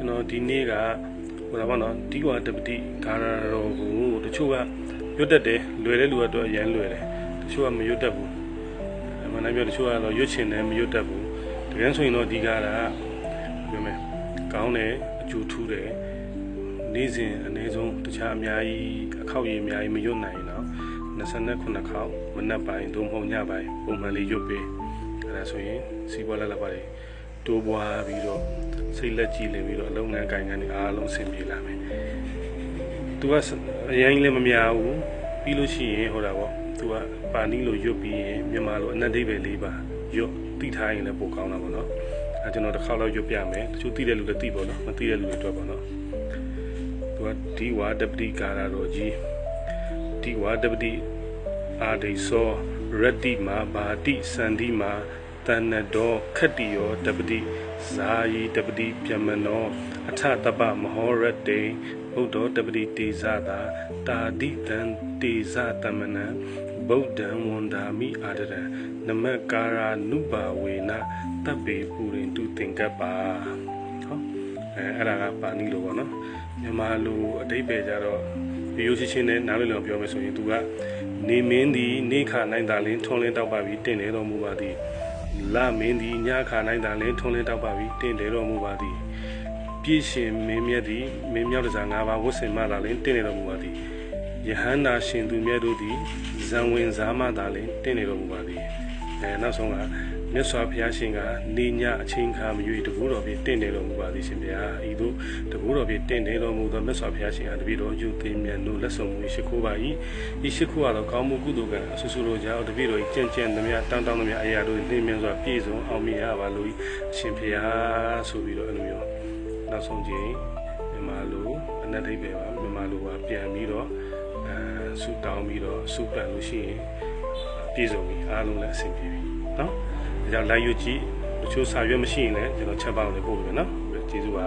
ကျွန်တော်ဒီနေ့ကဟိုတော့ဗောနော်ဒီကွာတပတိဂါရတော်ကိုတချို့ကရွတ်တတ်တယ်လွယ်တဲ့လူကတော့အရန်လွယ်တယ်တချို့ကမရွတ်တတ်ဘူးအမှန်တမ်းပြောတချို့ကတော့ရွတ်ချင်တယ်မရွတ်တတ်ဘူးတကယ်ဆိုရင်တော့ဒီကားကပြောမယ်ကောင်းတယ်အကျိုးထူးတယ်နေ့စဉ်အနည်းဆုံးတခြားအများကြီးအခောက်ရည်အများကြီးမရွတ်နိုင်ရင်တော့29ခေါက်မနက်ပိုင်းသို့မဟုတ်ညပိုင်းပုံမှန်လေးရွတ်ပေးအဲဒါဆိုရင်စီးပွားလက်လက်ပါလေ တိုးပွားပြီးတော့စိတ်လက်ကြည်လင်ပြီးတော့အလုံးငန်းကိုင်ငန်းတွေအားလုံးအဆင်ပြေလာမယ်။ तू ကအရင်လည်းမများဘူးပြီးလို့ရှိရင်ဟိုတာပေါ့ तू ကပါနီလိုရွတ်ပြီးရင်မြန်မာလိုအနက်ဒိဗယ်လေးပါရွတ်တိထားရင်လည်းပိုကောင်းတာပေါ့နော်။အဲကျွန်တော်တစ်ခါတော့ရွတ်ပြမယ်။တချို့သိတဲ့လူလည်းသိပေါ့နော်။မသိတဲ့လူတွေအတွက်ပေါ့နော်။ तू ကဒီဝါဒပတိကာရတော်ကြီးဒီဝါဒပတိအာဒိသောရတ္တိမာဘာတိစန္ဒီမာ တဏ္ဏတော်ခတ္တိယောတပတိဇာယီတပတိပြမနောအထတပမဟောရတေဘုဒ္ဓတပတိတေဇတာတာတိတံတေဇတမနံဗုဒ္ဓံဝန္ဒာမိအာဒရံနမကာရာနုပါဝေနတပ်ပေပူရင်တုသင်္ကပ္ပါဟောအဲအဲ့ဒါကပါဠိလိုပေါ့နော်မြန်မာလိုအတိတ်ပဲကြတော့ရိုးရိုးရှင်းရှင်းနဲ့နားလည်လို့ပြောမယ်ဆိုရင်သူကနေမင်းသည်နေခနိုင်တာလင်းထွန်းလင်းတောက်ပါပြီးတင့်တယ်တော်မူပါသည် လမင်းသည်ညခနိုင်တာလင်းထွန်းလင်းတောက်ပါပြီးတင့်တယ်တော်မူပါသည်ပြည့်ရှင်မင်းမြတ်သည်မင်းမြောက်တစား၅ပါးဝတ်ဆင်မှသာလင်းတင့်တယ်တော်မူပါသည်ယဟန္တာရှင်သူမြတ်တို့သည်ဇံဝင်စားမှသာလင်းတင့်တယ်တော်မူပါသည်အဲနောက်ဆုံးက မြတ်စွာဘုရားရှင်ကနေညအချိန်ခါမရွေတကူတော်ဖြင့်တင့်တယ်တော်မူပါသည်ရှင်ဗျာဤသို့တကူတော်ဖြင့်တင့်တယ်တော်မူသောမြတ်စွာဘုရားရှင်အားတပည့်တော်ယူသိမြတ်တို့လက်ဆောင်မူရှိခိုးပါ၏ဤရှိခိုးကတော့ကောင်းမှုကုသိုလ်ကအဆူဆူတို့ကြောင့်တပည့်တော်ကြံ့ကြံ့သမျှတောင်းတောင်းသမျှအရာတို့နှင်းမြတ်စွာပြည့်စုံအောင်မြင်ရပါလို့အရှင်ဘုရားဆိုပြီးတော့အဲ့လိုမျိုးနောက်ဆုံးခြင်းမြန်မာလိုအနတ္တိပဲပါမြန်မာလိုပါပြန်ပြီးတော့အဲဆူတောင်းပြီးတော့ဆူပန်လို့ရှိရင်ပြည့်စုံပြီအားလုံးလည်းအဆင်ပြေပြီနော် ဒါကြောင့် live ယူကြည့်တချို့စာရွက်မရှိရင်လည်းကျွန်တော်ချက်ပေါင်းလေးပို့ပေးမယ်နော်ကျေးဇူးပါ